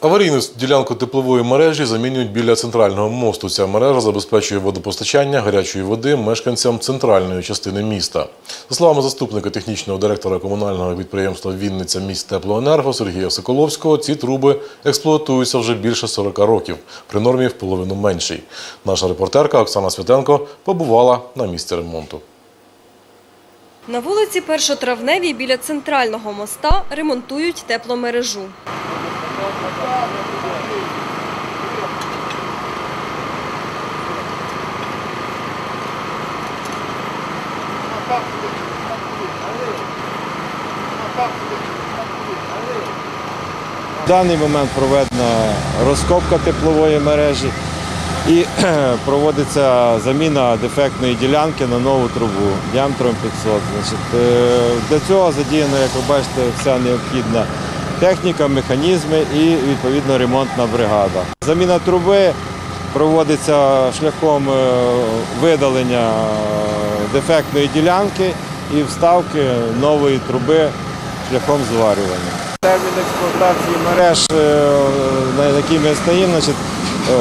Аварійну ділянку теплової мережі замінюють біля центрального мосту. Ця мережа забезпечує водопостачання гарячої води мешканцям центральної частини міста. За словами заступника технічного директора комунального підприємства Вінниця міст Теплоенерго Сергія Соколовського, ці труби експлуатуються вже більше 40 років, при нормі в половину менший. Наша репортерка Оксана Святенко побувала на місці ремонту. На вулиці Першотравневій біля центрального моста ремонтують тепломережу. В даний момент проведена розкопка теплової мережі і проводиться заміна дефектної ділянки на нову трубу діаметром 500. Значить, е, для цього задіяна, як ви бачите, вся необхідна техніка, механізми і відповідно ремонтна бригада. Заміна труби проводиться шляхом е, видалення дефектної ділянки і вставки нової труби шляхом зварювання. Термін експлуатації мереж, е, на якій ми стоїмо, значить, е,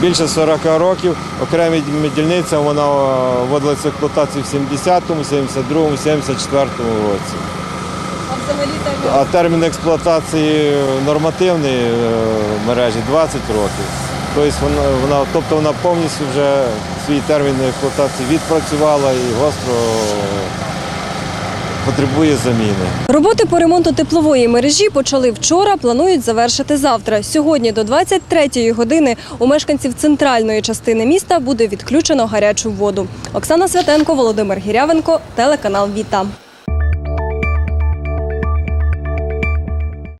більше 40 років. Окремі дільниця вона е, вводилася в експлуатацію в 70-му, 72-му, 74-му році. А термін експлуатації нормативної е, мережі 20 років. Тобто вона, вона, тобто вона повністю вже свій термін експлуатації відпрацювала і гостро потребує заміни. Роботи по ремонту теплової мережі почали вчора, планують завершити завтра. Сьогодні до 23-ї години у мешканців центральної частини міста буде відключено гарячу воду. Оксана Святенко, Володимир Гірявенко, телеканал Віта.